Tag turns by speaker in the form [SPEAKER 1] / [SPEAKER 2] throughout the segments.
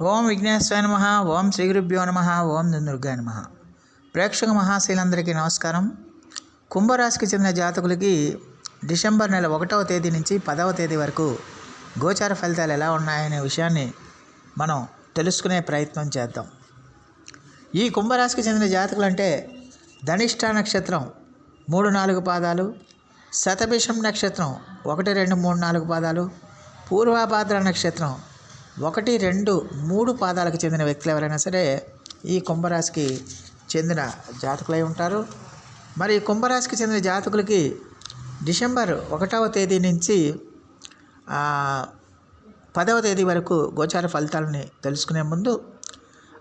[SPEAKER 1] ఓం విఘ్నేశ్వర నమ ఓం శ్రీ గురుభ్యో నమ ఓం దుర్గా నమ. ప్రేక్షక మహాశీలందరికీ నమస్కారం. కుంభరాశికి చెందిన జాతకులకి డిసెంబర్ నెల ఒకటవ తేదీ నుంచి పదవ తేదీ వరకు గోచార ఫలితాలు ఎలా ఉన్నాయనే విషయాన్ని మనం తెలుసుకునే ప్రయత్నం చేద్దాం. ఈ కుంభరాశికి చెందిన జాతకులు అంటే ధనిష్ట నక్షత్రం మూడు నాలుగు పాదాలు శతభిషం నక్షత్రం ఒకటి రెండు మూడు నాలుగు పాదాలు పూర్వాభాద్ర నక్షత్రం ఒకటి రెండు మూడు పాదాలకు చెందిన వ్యక్తులు ఎవరైనా సరే ఈ కుంభరాశికి చెందిన జాతకులై ఉంటారు. మరి కుంభరాశికి చెందిన జాతకులకి డిసెంబర్ ఒకటవ తేదీ నుంచి పదవ తేదీ వరకు గోచార ఫలితాలని తెలుసుకునే ముందు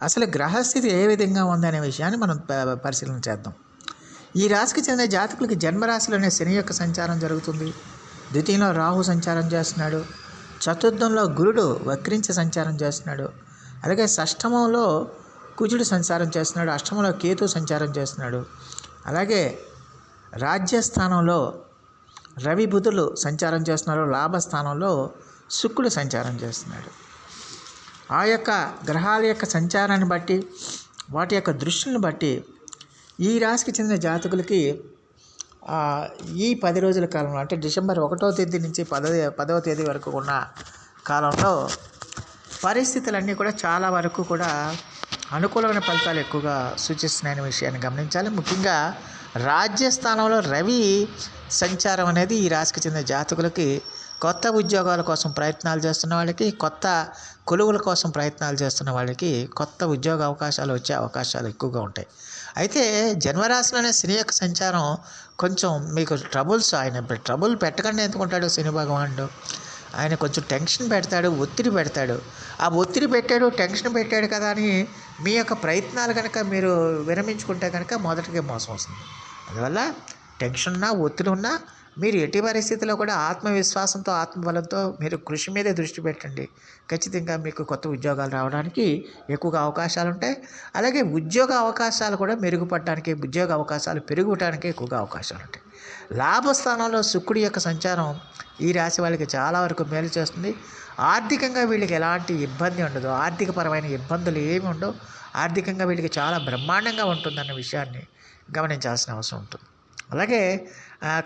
[SPEAKER 1] అసలు గ్రహస్థితి ఏ విధంగా ఉందనే విషయాన్ని మనం ప- పరిశీలన చేద్దాం. ఈ రాశికి చెందిన జాతకులకి జన్మరాశిలోనే శని యొక్క సంచారం జరుగుతుంది. ద్వితీయంలో రాహు సంచారం చేస్తున్నాడు. చతుర్థంలో గురుడు వక్రించి సంచారం చేస్తున్నాడు. అలాగే షష్టమంలో కుజుడు సంచారం చేస్తున్నాడు. అష్టమంలో కేతు సంచారం చేస్తున్నాడు. అలాగే రాజ్యస్థానంలో రవి బుధులు సంచారం చేస్తున్నారు. లాభస్థానంలో శుక్రుడు సంచారం చేస్తున్నాడు. ఆ యొక్క గ్రహాల యొక్క సంచారాన్ని బట్టి వాటి యొక్క దృష్టిని బట్టి ఈ రాశికి చెందిన జాతకులకి ఈ పది రోజుల కాలంలో అంటే డిసెంబర్ ఒకటో తేదీ నుంచి పదవ పదవ తేదీ వరకు ఉన్న కాలంలో పరిస్థితులన్నీ కూడా చాలా వరకు కూడా అనుకూలమైన ఫలితాలు ఎక్కువగా సూచిస్తున్నాయనే విషయాన్ని గమనించాలి. ముఖ్యంగా రాజ్యస్థానంలో రవి సంచారం అనేది ఈ రాశికి చెందిన జాతకులకి కొత్త ఉద్యోగాల కోసం ప్రయత్నాలు చేస్తున్న వాళ్ళకి కొత్త కొలువుల కోసం ప్రయత్నాలు చేస్తున్న వాళ్ళకి కొత్త ఉద్యోగ అవకాశాలు వచ్చే అవకాశాలు ఎక్కువగా ఉంటాయి. అయితే జన్మరాశిలోనే శని యొక్క సంచారం కొంచెం మీకు ట్రబుల్స్ ఆయన ట్రబుల్ పెట్టకుండా ఎందుకుంటాడు శని భగవానుడు? ఆయన కొంచెం టెన్షన్ పెడతాడు ఒత్తిడి పెడతాడు. ఆ ఒత్తిడి పెట్టాడు టెన్షన్ పెట్టాడు కదా అని మీ యొక్క ప్రయత్నాలు కనుక మీరు విరమించుకుంటే కనుక మొదటిగా మోసం వస్తుంది. అందువల్ల టెన్షన్ ఉన్నా ఒత్తిడి ఉన్నా మీరు ఎట్టి పరిస్థితిలో కూడా ఆత్మవిశ్వాసంతో ఆత్మబలంతో మీరు కృషి మీదే దృష్టి పెట్టండి. ఖచ్చితంగా మీకు కొత్త ఉద్యోగాలు రావడానికి ఎక్కువగా అవకాశాలు ఉంటాయి అలాగే ఉద్యోగ అవకాశాలు కూడా మెరుగుపడడానికి ఉద్యోగ అవకాశాలు పెరుగుటానికి ఎక్కువగా అవకాశాలు ఉంటాయి లాభస్థానంలో శుక్రుడి యొక్క సంచారం ఈ రాశి వాళ్ళకి చాలా వరకు మేలు చేస్తుంది. ఆర్థికంగా వీళ్ళకి ఎలాంటి ఇబ్బంది ఉండదు. ఆర్థికపరమైన ఇబ్బందులు ఏమి ఉండవు. ఆర్థికంగా వీళ్ళకి చాలా బ్రహ్మాండంగా ఉంటుందన్న విషయాన్ని గమనించాల్సిన అవసరం ఉంటుంది. అలాగే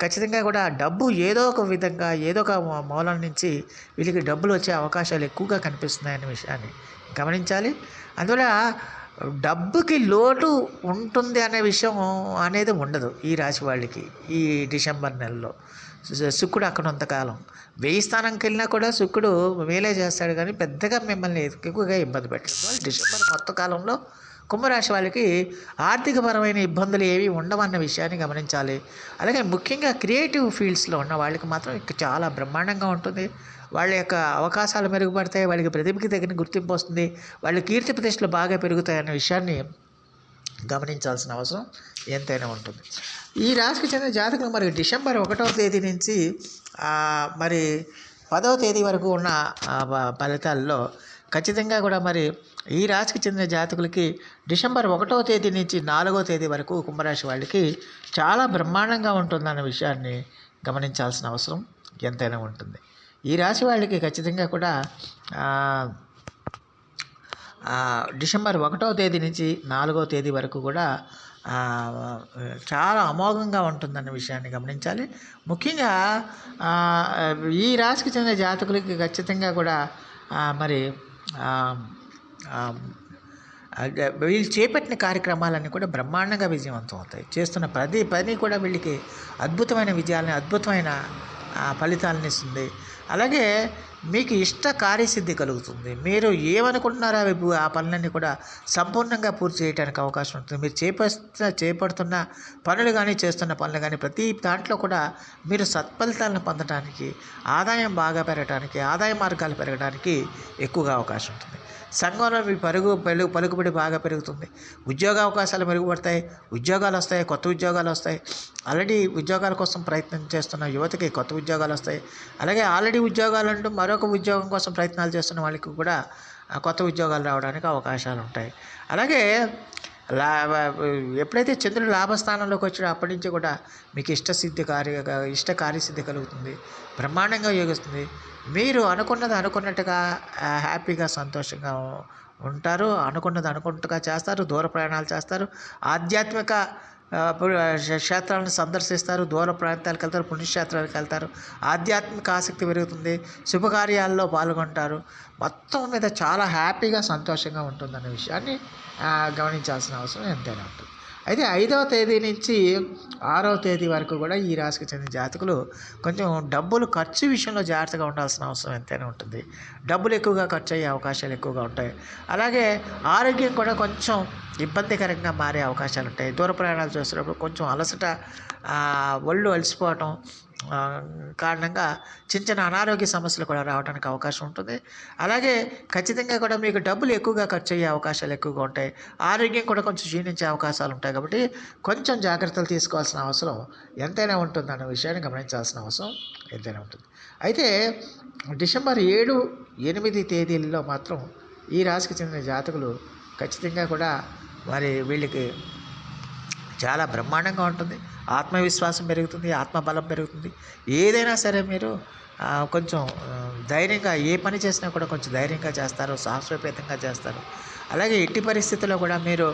[SPEAKER 1] ఖచ్చితంగా కూడా డబ్బు ఏదో ఒక విధంగా ఏదో ఒక మూలం నుంచి వీళ్ళకి డబ్బులు వచ్చే అవకాశాలు ఎక్కువగా కనిపిస్తున్నాయనే విషయాన్ని గమనించాలి. అందువల్ల డబ్బుకి లోటు ఉంటుంది అనే విషయం అనేది ఉండదు ఈ రాశి వాళ్ళకి ఈ డిసెంబర్ నెలలో. శుక్రుడు అక్కడ కొంతకాలం వెయ్యి స్థానంకి వెళ్ళినా కూడా శుక్రుడు మేలే చేస్తాడు కానీ పెద్దగా మిమ్మల్ని ఎక్కువగా ఇబ్బంది పెట్టలేదు డిసెంబర్ మొత్తం కాలంలో కుంభరాశి వాళ్ళకి ఆర్థికపరమైన ఇబ్బందులు ఏవి ఉండవన్న విషయాన్ని గమనించాలి. అలాగే ముఖ్యంగా క్రియేటివ్ ఫీల్డ్స్లో ఉన్న వాళ్ళకి మాత్రం చాలా బ్రహ్మాండంగా ఉంటుంది. వాళ్ళ యొక్క అవకాశాలు మెరుగుపడతాయి వాళ్ళకి ప్రతిభకి తగిన గుర్తింపు వస్తుంది వాళ్ళ కీర్తి ప్రతిష్టలు బాగా పెరుగుతాయన్న విషయాన్ని గమనించాల్సిన అవసరం ఎంతైనా ఉంటుంది. ఈ రాశికి చెందిన జాతకులు మరి డిసెంబర్ ఒకటవ తేదీ నుంచి మరి పదవ తేదీ వరకు ఉన్న ఫలితాల్లో ఖచ్చితంగా కూడా మరి ఈ రాశికి చెందిన జాతకులకి డిసెంబర్ ఒకటో తేదీ నుంచి నాలుగో తేదీ వరకు కుంభరాశి వాళ్ళకి చాలా బ్రహ్మాండంగా ఉంటుందన్న విషయాన్ని గమనించాల్సిన అవసరం ఎంతైనా ఉంటుంది. ఈ రాశి వాళ్ళకి ఖచ్చితంగా కూడా డిసెంబర్ ఒకటో తేదీ నుంచి నాలుగో తేదీ వరకు కూడా చాలా అమోఘంగా ఉంటుందన్న విషయాన్ని గమనించాలి. ముఖ్యంగా ఈ రాశికి చెందిన జాతకులకి ఖచ్చితంగా కూడా మరి వీళ్ళు చేపట్టిన కార్యక్రమాలన్నీ కూడా బ్రహ్మాండంగా విజయవంతం అవుతాయి. చేస్తున్న ప్రతి పని కూడా వీళ్ళకి అద్భుతమైన విజయాలని అద్భుతమైన ఫలితాలను ఇస్తుంది. అలాగే మీకు ఇష్ట కార్యసిద్ధి కలుగుతుంది. మీరు ఏమనుకుంటున్నారో అవి ఆ పనులన్నీ కూడా సంపూర్ణంగా పూర్తి చేయడానికి అవకాశం ఉంటుంది. మీరు చేపడుతున్న చేపడుతున్న పనులు కానీ చేస్తున్న పనులు కానీ ప్రతి దాంట్లో కూడా మీరు సత్ఫలితాలను పొందడానికి ఆదాయం బాగా పెరగడానికి ఆదాయ మార్గాలు పెరగడానికి ఎక్కువగా అవకాశం ఉంటుంది. సంఘంలో మీ పరుగు పలు పలుకుబడి బాగా పెరుగుతుంది. ఉద్యోగ అవకాశాలు మెరుగుపడతాయి ఉద్యోగాలు వస్తాయి కొత్త ఉద్యోగాలు వస్తాయి. ఆల్రెడీ ఉద్యోగాల కోసం ప్రయత్నం చేస్తున్న యువతకి కొత్త ఉద్యోగాలు వస్తాయి. అలాగే ఆల్రెడీ ఉద్యోగాలు అంటూ మరొక ఉద్యోగం కోసం ప్రయత్నాలు చేస్తున్న వాళ్ళకి కూడా కొత్త ఉద్యోగాలు రావడానికి అవకాశాలు ఉంటాయి. అలాగే లా ఎప్పుడైతే చంద్రుడు లాభస్థానంలోకి వచ్చాడో అప్పటి నుంచి కూడా మీకు ఇష్టసిద్ధి కార్య ఇష్ట కార్యసిద్ధి కలుగుతుంది బ్రహ్మాండంగా యోగిస్తుంది. మీరు అనుకున్నది అనుకున్నట్టుగా హ్యాపీగా సంతోషంగా ఉంటారు. అనుకున్నది అనుకున్నట్టుగా చేస్తారు. దూర ప్రయాణాలు చేస్తారు. ఆధ్యాత్మిక క్షేత్రాలను సందర్శిస్తారు దూర ప్రాంతాలకు వెళ్తారు పుణ్యక్షేత్రాలకు వెళ్తారు. ఆధ్యాత్మిక ఆసక్తి పెరుగుతుంది శుభకార్యాల్లో పాల్గొంటారు. మొత్తం మీద చాలా హ్యాపీగా సంతోషంగా ఉంటుందనే విషయాన్ని గమనించాల్సిన అవసరం ఎంతైనా ఉంటుంది. అయితే ఐదవ తేదీ నుంచి ఆరవ తేదీ వరకు కూడా ఈ రాశికి చెందిన జాతకులు కొంచెం డబ్బులు ఖర్చు విషయంలో జాగ్రత్తగా ఉండాల్సిన అవసరం ఎంతైనా ఉంటుంది. డబ్బులు ఎక్కువగా ఖర్చు అయ్యే అవకాశాలు ఎక్కువగా ఉంటాయి. అలాగే ఆరోగ్యం కూడా కొంచెం ఇబ్బందికరంగా మారే అవకాశాలు ఉంటాయి. దూర ప్రయాణాలు చేసేటప్పుడు కొంచెం అలసట ఒళ్ళు అలసిపోవటం కారణంగా చిన్న చిన్న అనారోగ్య సమస్యలు కూడా రావడానికి అవకాశం ఉంటుంది. అలాగే ఖచ్చితంగా కూడా మీకు డబ్బులు ఎక్కువగా ఖర్చు అయ్యే అవకాశాలు ఎక్కువగా ఉంటాయి. ఆరోగ్యం కూడా కొంచెం క్షీణించే అవకాశాలు ఉంటాయి కాబట్టి కొంచెం జాగ్రత్తలు తీసుకోవాల్సిన అవసరం ఎంతైనా ఉంటుంది అన్న విషయాన్ని గమనించాల్సిన అవసరం ఎంతైనా ఉంటుంది. అయితే డిసెంబర్ ఏడు ఎనిమిది తేదీల్లో మాత్రం ఈ రాశికి చెందిన జాతకులు ఖచ్చితంగా కూడా మరి వీళ్ళకి చాలా బ్రహ్మాండంగా ఉంటుంది. ఆత్మవిశ్వాసం పెరుగుతుంది ఆత్మబలం పెరుగుతుంది. ఏదైనా సరే మీరు కొంచెం ధైర్యంగా ఏ పని చేసినా కూడా కొంచెం ధైర్యంగా చేస్తారు సాహసోపేతంగా చేస్తారు. అలాగే ఎట్టి పరిస్థితుల్లో కూడా మీరు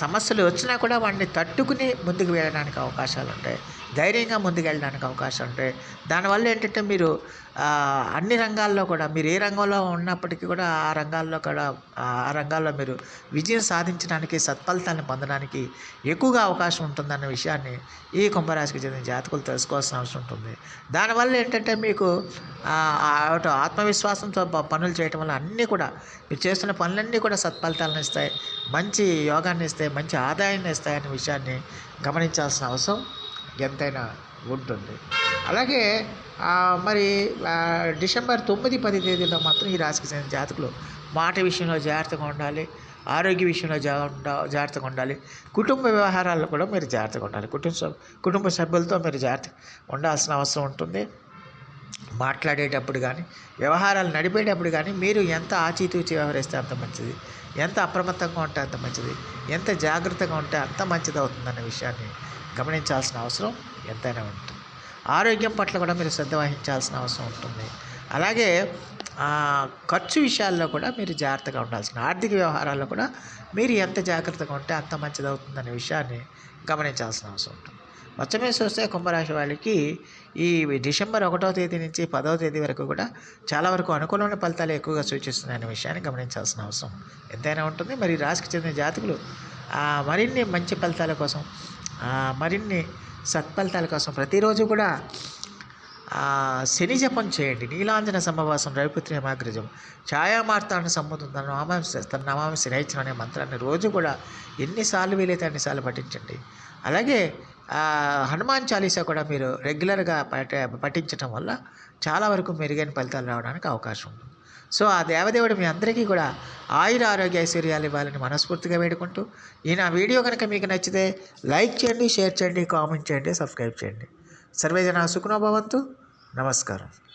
[SPEAKER 1] సమస్యలు వచ్చినా కూడా వాటిని తట్టుకుని ముందుకు వెళ్ళడానికి అవకాశాలు ఉంటాయి. ధైర్యంగా ముందుకు వెళ్ళడానికి అవకాశాలు ఉంటాయి. దానివల్ల ఏంటంటే మీరు అన్ని రంగాల్లో కూడా మీరు ఏ రంగంలో ఉన్నప్పటికీ కూడా ఆ రంగాల్లో కూడా ఆ రంగాల్లో మీరు విజయం సాధించడానికి సత్ఫలితాన్ని పొందడానికి ఎక్కువగా అవకాశం ఉంటుందన్న విషయాన్ని ఈ కుంభరాశికి చెందిన జాతకులు తెలుసుకోవాల్సిన అవసరం ఉంటుంది. దానివల్ల ఏంటంటే మీకు ఆత్మవిశ్వాసంతో పనులు చేయటం వల్ల అన్నీ కూడా మీరు చేస్తున్న పనులన్నీ కూడా సత్ఫలితాలను ఇస్తాయి. మంచి యోగాన్ని ఇస్తాయి మంచి ఆదాయాన్ని ఇస్తాయనే విషయాన్ని గమనించాల్సిన అవసరం ఎంతైనా ఉంటుంది. అలాగే మరి డిసెంబర్ తొమ్మిది పది తేదీలో మాత్రం ఈ రాశికి చెందిన జాతకులు మాట విషయంలో జాగ్రత్తగా ఉండాలి ఆరోగ్య విషయంలో జాగ్రత్త జాగ్రత్తగా ఉండాలి కుటుంబ వ్యవహారాల్లో కూడా మీరు జాగ్రత్తగా ఉండాలి. కుటుంబ కుటుంబ సభ్యులతో మీరు జాగ్రత్త ఉండాల్సిన అవసరం ఉంటుంది. మాట్లాడేటప్పుడు కానీ వ్యవహారాలు నడిపేటప్పుడు కానీ మీరు ఎంత ఆచితూచి వ్యవహరిస్తే అంత మంచిది. ఎంత అప్రమత్తంగా ఉంటే అంత మంచిది. ఎంత జాగ్రత్తగా ఉంటే అంత మంచిది అవుతుందన్న విషయాన్ని గమనించాల్సిన అవసరం ఎంతైనా ఉంటుంది. ఆరోగ్యం పట్ల కూడా మీరు శ్రద్ధ వహించాల్సిన అవసరం ఉంటుంది. అలాగే ఖర్చు విషయాల్లో కూడా మీరు జాగ్రత్తగా ఉండాల్సిన ఆర్థిక వ్యవహారాల్లో కూడా మీరు ఎంత జాగ్రత్తగా ఉంటే అంత మంచిది అవుతుందనే విషయాన్ని గమనించాల్సిన అవసరం ఉంటుంది. మొత్తం చూస్తే కుంభరాశి వాళ్ళకి ఈ డిసెంబర్ ఒకటో తేదీ నుంచి పదవ తేదీ వరకు కూడా చాలా వరకు అనుకూలమైన ఫలితాలు ఎక్కువగా సూచిస్తున్నాయనే విషయాన్ని గమనించాల్సిన అవసరం. ఎంతైనా ఉంటుంది. మరి రాశికి చెందిన జాతకులు మరిన్ని మంచి ఫలితాల కోసం మరిన్ని సత్ఫలితాల కోసం ప్రతిరోజు కూడా శని జపం చేయండి. నీలాంజన సమవాసం రవిపుత్రి హేమాగ్రజం ఛాయామార్తాన్ని సంబంధం తన నామాంశ తన నమామి శనైచనం అనే మంత్రాన్ని రోజు కూడా ఎన్నిసార్లు వీలైతే అన్నిసార్లు పఠించండి. అలాగే హనుమాన్ చాలీసా కూడా మీరు రెగ్యులర్గా పఠ పఠించటం వల్ల చాలా వరకు మెరుగైన ఫలితాలు రావడానికి అవకాశం ఉంది సో ఆ దేవదేవుడు మీ అందరికీ కూడా ఆయుర ఆరోగ్య ఐశ్వర్యాలు ఇవ్వాలని మనస్ఫూర్తిగా వేడుకుంటూ ఈ నా వీడియో కనుక మీకు నచ్చితే లైక్ చేయండి షేర్ చేయండి కామెంట్ చేయండి సబ్స్క్రైబ్ చేయండి. సర్వేజన సుఖనో భవంతు. నమస్కారం.